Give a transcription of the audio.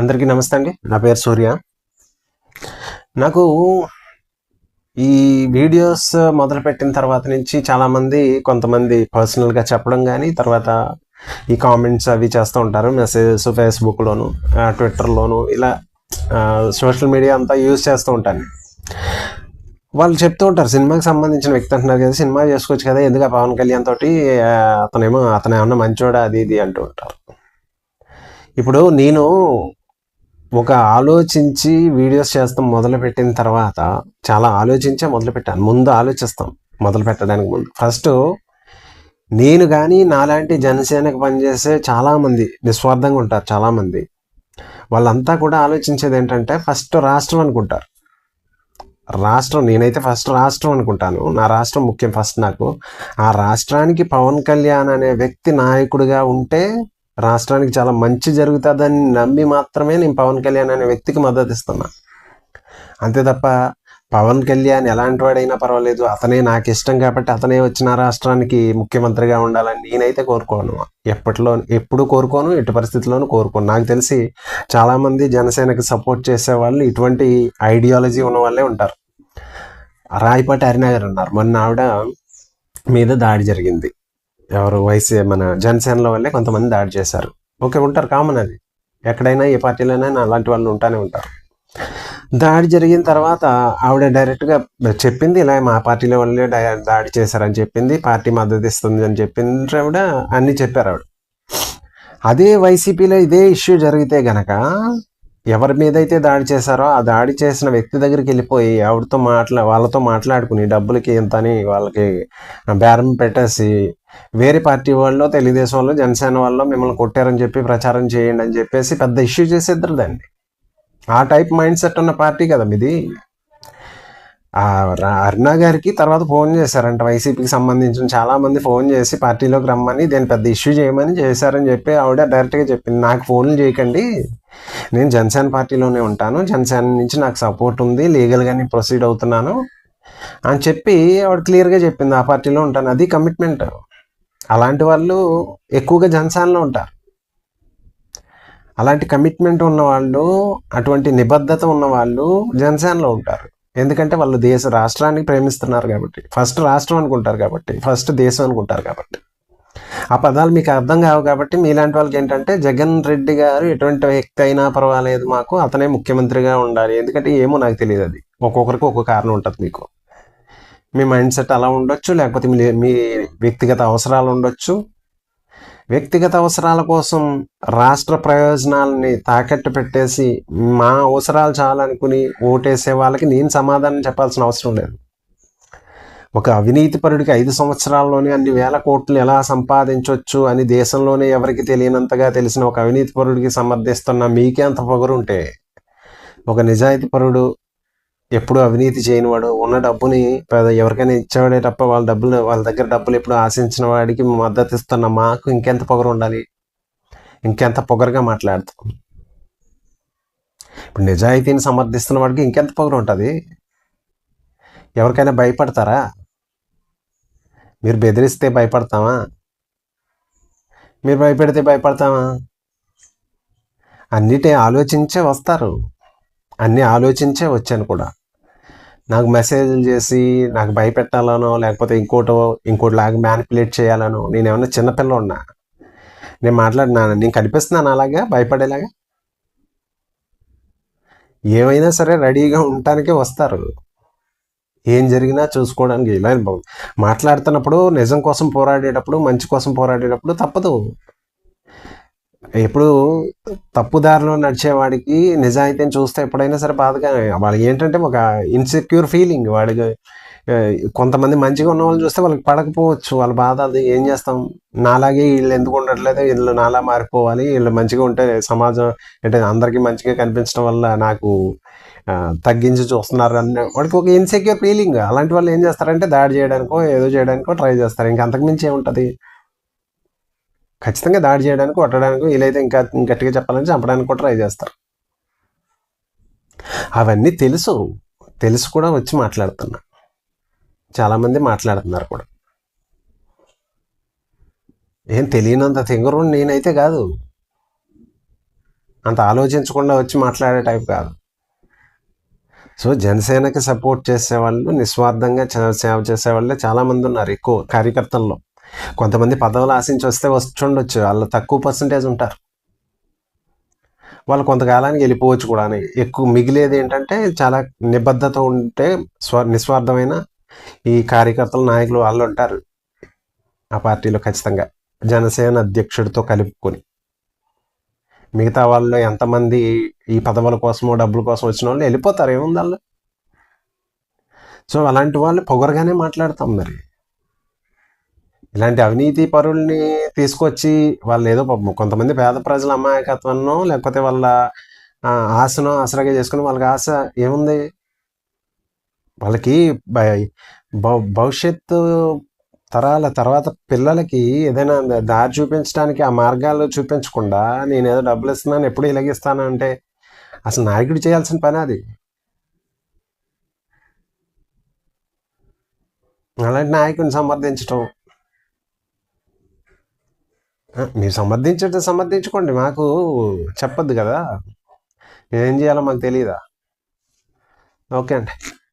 అందరికీ నమస్తే అండి. నా పేరు సూర్య. నాకు ఈ వీడియోస్ మొదలుపెట్టిన తర్వాత నుంచి చాలామంది కొంతమంది పర్సనల్గా చెప్పడం కానీ తర్వాత ఈ కామెంట్స్ అవి చేస్తూ ఉంటారు. మెసేజెస్ ఫేస్బుక్లోను ట్విట్టర్లోను ఇలా సోషల్ మీడియా అంతా యూజ్ చేస్తూ ఉంటాను. వాళ్ళు చెప్తూ ఉంటారు సినిమాకి సంబంధించిన వ్యక్తి అంటున్నారు కదా సినిమా చేసుకోవచ్చు కదా ఎందుకు పవన్ కళ్యాణ్ తోటి అతనేమో అతను ఏమన్నా మంచోడా అది ఇది అంటూ ఉంటారు. ఇప్పుడు నేను ఒక ఆలోచించి వీడియోస్ చేస్తాం మొదలు పెట్టిన తర్వాత చాలా ఆలోచించే మొదలు పెట్టాను ముందు ఆలోచిస్తాం మొదలు పెట్టడానికి ముందు. ఫస్ట్ నేను కానీ నాలాంటి జనసేనకు పనిచేసే చాలామంది నిస్వార్థంగా ఉంటారు చాలామంది. వాళ్ళంతా కూడా ఆలోచించేది ఏంటంటే ఫస్ట్ రాష్ట్రం అనుకుంటారు. రాష్ట్రం నేనైతే ఫస్ట్ రాష్ట్రం అనుకుంటాను. నా రాష్ట్రం ముఖ్యం ఫస్ట్ నాకు. ఆ రాష్ట్రానికి పవన్ కళ్యాణ్ అనే వ్యక్తి నాయకుడిగా ఉంటే రాష్ట్రానికి చాలా మంచి జరుగుతుందని నమ్మి మాత్రమే నేను పవన్ కళ్యాణ్ అనే వ్యక్తికి మద్దతు ఇస్తున్నా. అంతే తప్ప పవన్ కళ్యాణ్ ఎలాంటి వాడైనా పర్వాలేదు. అతనే నాకు ఇష్టం కాబట్టి అతనే వచ్చిన రాష్ట్రానికి ముఖ్యమంత్రిగా ఉండాలని నేనైతే కోరుకోను. ఎప్పట్లో ఎప్పుడు కోరుకోను ఎట్టి పరిస్థితుల్లోనూ కోరుకోను. నాకు తెలిసి చాలామంది జనసేనకి సపోర్ట్ చేసే వాళ్ళు ఇటువంటి ఐడియాలజీ ఉన్న వాళ్ళే ఉంటారు. రాయపాటి హరినగర్ ఉన్నారు. మొన్న ఆవిడ మీద దాడి జరిగింది. ఎవరు వైసీ మన జనసేనలో వాళ్ళే కొంతమంది దాడి చేశారు. ఓకే ఉంటారు కామన్ అది. ఎక్కడైనా ఏ పార్టీలోనైనా అలాంటి వాళ్ళు ఉంటానే ఉంటారు. దాడి జరిగిన తర్వాత ఆవిడ డైరెక్ట్గా చెప్పింది ఇలా మా పార్టీలో వాళ్ళే దాడి చేశారని చెప్పింది పార్టీ మద్దతు ఇస్తుంది అని చెప్పింది ఆవిడ అన్నీ చెప్పారు ఆవిడ. అదే వైసీపీలో ఇదే ఇష్యూ జరిగితే గనక ఎవరి మీద అయితే దాడి చేశారో ఆ దాడి చేసిన వ్యక్తి దగ్గరికి వెళ్ళిపోయి ఆవిడతో మాట్లా వాళ్ళతో మాట్లాడుకుని డబ్బులకి ఎంత అని వాళ్ళకి బేరం పెట్టేసి వేరే పార్టీ వాళ్ళు తెలుగుదేశం వాళ్ళు జనసేన వాళ్ళు మిమ్మల్ని కొట్టారని చెప్పి ప్రచారం చేయండి అని చెప్పేసి పెద్ద ఇష్యూ చేసేద్దరు దాన్ని. ఆ టైప్ మైండ్ సెట్ ఉన్న పార్టీ కదా మీది. ఆ అరుణ గారికి తర్వాత ఫోన్ చేశారంట. వైసీపీకి సంబంధించిన చాలామంది ఫోన్ చేసి పార్టీలోకి రమ్మని దీని పెద్ద ఇష్యూ చేయమని చేశారని చెప్పి ఆవిడ డైరెక్ట్గా చెప్పింది. నాకు ఫోన్లు చేయకండి నేను జనసేన పార్టీలోనే ఉంటాను. జనసేన నుంచి నాకు సపోర్ట్ ఉంది. లీగల్గా నేను ప్రొసీడ్ అవుతున్నాను. అని చెప్పి ఆవిడ క్లియర్గా చెప్పింది. ఆ పార్టీలో ఉంటాను. అది కమిట్మెంట్ అలాంటి వాళ్ళు ఎక్కువగా జనసేనలో ఉంటారు. అలాంటి కమిట్మెంట్ ఉన్న వాళ్ళు అటువంటి నిబద్ధత ఉన్న వాళ్ళు జనసేనలో ఉంటారు. ఎందుకంటే వాళ్ళు దేశ రాష్ట్రానికి ప్రేమిస్తున్నారు కాబట్టి. ఫస్ట్ రాష్ట్రం అనుకుంటారు కాబట్టి. ఫస్ట్ దేశం అనుకుంటారు కాబట్టి. ఆ పదాలు మీకు అర్థం కావు కాబట్టి మీలాంటి వాళ్ళకి ఏంటంటే జగన్ రెడ్డి గారు ఎటువంటి వ్యక్తి అయినా పర్వాలేదు మాకు అతనే ముఖ్యమంత్రిగా ఉండాలి. ఎందుకంటే ఏమో నాకు తెలియదు అది. ఒక్కొక్కరికి ఒక్కొక్క కారణం ఉంటుంది మీకు. మీ మైండ్ సెట్ అలా ఉండొచ్చు లేకపోతే మీ మీ వ్యక్తిగత అవసరాలు ఉండొచ్చు. వ్యక్తిగత అవసరాల కోసం రాష్ట్ర ప్రయోజనాలని తాకట్టు పెట్టేసి మా అవసరాలు చాలనుకుని ఓటేసే వాళ్ళకి నేను సమాధానం చెప్పాల్సిన అవసరం లేదు. ఒక అవినీతిపరుడికి ఐదు సంవత్సరాల్లోనే అన్ని వేల కోట్లు ఎలా సంపాదించవచ్చు అని దేశంలోనే ఎవరికి తెలియనంతగా తెలిసిన ఒక అవినీతిపరుడికి సమర్థిస్తున్న మీకే అంత పొగరుంటే ఒక నిజాయితీపరుడు ఎప్పుడు అవినీతి చేయనివాడు. ఉన్న డబ్బుని పెద్ద ఎవరికైనా ఇచ్చేవాడే తప్ప వాళ్ళ డబ్బులు వాళ్ళ దగ్గర డబ్బులు ఎప్పుడు ఆశించిన వాడికి మద్దతు ఇస్తున్న మాకు ఇంకెంత పొగరు ఉండాలి? ఇంకెంత పొగరుగా మాట్లాడతాం? ఇప్పుడు నిజాయితీని సమర్థిస్తున్న వాడికి ఇంకెంత పొగరు ఉంటుంది? ఎవరికైనా భయపడతారా? మీరు బెదిరిస్తే భయపడతామా? మీరు భయపెడితే భయపడతామా? అన్నిటి ఆలోచించే వస్తారు. అన్నీ ఆలోచించే వచ్చాను కూడా. నాకు మెసేజ్లు చేసి నాకు భయపెట్టాలనో లేకపోతే ఇంకోటో ఇంకోటి లాగా మ్యానిపులేట్ చేయాలనో నేను ఏమన్నా చిన్నపిల్ల ఉన్నా నేను మాట్లాడినా నేను కనిపిస్తున్నాను అలాగా? భయపడేలాగా? ఏమైనా సరే రెడీగా ఉండటానికే వస్తారు. ఏం జరిగినా చూసుకోవడానికి ఇలా మాట్లాడుతున్నప్పుడు నిజం కోసం పోరాడేటప్పుడు మంచి కోసం పోరాడేటప్పుడు తప్పదు. ఎప్పుడు తప్పుదారిలో నడిచేవాడికి నిజాయితీని చూస్తే ఎప్పుడైనా సరే బాధగా వాళ్ళకి ఏంటంటే ఒక ఇన్సెక్యూర్ ఫీలింగ్ వాడికి కొంతమంది మంచిగా ఉన్న వాళ్ళు చూస్తే వాళ్ళకి పడకపోవచ్చు. వాళ్ళ బాధ అది ఏం చేస్తాం? నాలాగే వీళ్ళు ఎందుకు ఉండట్లేదు? వీళ్ళు నాలా మారిపోవాలి. వీళ్ళు మంచిగా ఉంటే సమాజం అంటే అందరికీ మంచిగా కనిపించడం వల్ల నాకు తగ్గించి చూస్తున్నారు అన్న వాడికి ఒక ఇన్సెక్యూర్ ఫీలింగ్ అలాంటి వాళ్ళు ఏం చేస్తారంటే దాడి చేయడానికో ఏదో చేయడానికో ట్రై చేస్తారు. ఇంకా అంతకుమించి ఏముంటుంది? ఖచ్చితంగా దాడి చేయడానికి కొట్టడానికి వీలైతే ఇంకా గట్టిగా చెప్పాలని చంపడానికి కూడా ట్రై చేస్తారు. అవన్నీ తెలుసు. తెలుసు కూడా వచ్చి మాట్లాడుతున్నా. చాలామంది మాట్లాడుతున్నారు కూడా. ఏం తెలియనంత తెంగరు నేనైతే కాదు. అంత ఆలోచించకుండా వచ్చి మాట్లాడే టైప్ కాదు. సో జనసేనకి సపోర్ట్ చేసేవాళ్ళు నిస్వార్థంగా చ- సేవ చేసేవాళ్ళే చాలామంది ఉన్నారు ఎక్కువ కార్యకర్తల్లో. కొంతమంది పదవులు ఆశించి వస్తే వస్తుండొచ్చు వాళ్ళు తక్కువ పర్సంటేజ్ ఉంటారు. వాళ్ళు కొంతకాలానికి వెళ్ళిపోవచ్చు కూడా అని. ఎక్కువ మిగిలేది ఏంటంటే చాలా నిబద్ధత ఉంటే స్వ నిస్వార్థమైన ఈ కార్యకర్తలు నాయకులు వాళ్ళు ఉంటారు ఆ పార్టీలో ఖచ్చితంగా. జనసేన అధ్యక్షుడితో కలుపుకొని. మిగతా వాళ్ళు ఎంతమంది ఈ పదవుల కోసమో డబ్బుల కోసం వచ్చిన వాళ్ళు వెళ్ళిపోతారు. ఏముంది వాళ్ళు సో అలాంటి వాళ్ళు పొగరగానే మాట్లాడతాం మరి. ఇలాంటి అవినీతి పరుల్ని తీసుకొచ్చి వాళ్ళు ఏదో కొంతమంది పేద ప్రజల అమాయకత్వం లేకపోతే వాళ్ళ ఆశను ఆసరాగా చేసుకుని వాళ్ళకి ఆశ ఏముంది? వాళ్ళకి భవిష్యత్తు తరాల తర్వాత పిల్లలకి ఏదైనా దారి చూపించడానికి ఆ మార్గాల్లో చూపించకుండా నేను ఏదో డబ్బులు ఇస్తున్నాను ఎప్పుడు ఇలాగిస్తాను అంటే అసలు నాయకుడు చేయాల్సిన పని అది. అలాంటి నాయకుడిని సమర్థించటం మీరు సమర్థించడం సమర్థించుకోండి మాకు చెప్పద్దు కదా. ఏం చేయాలో మాకు తెలియదా ఓకే అండి.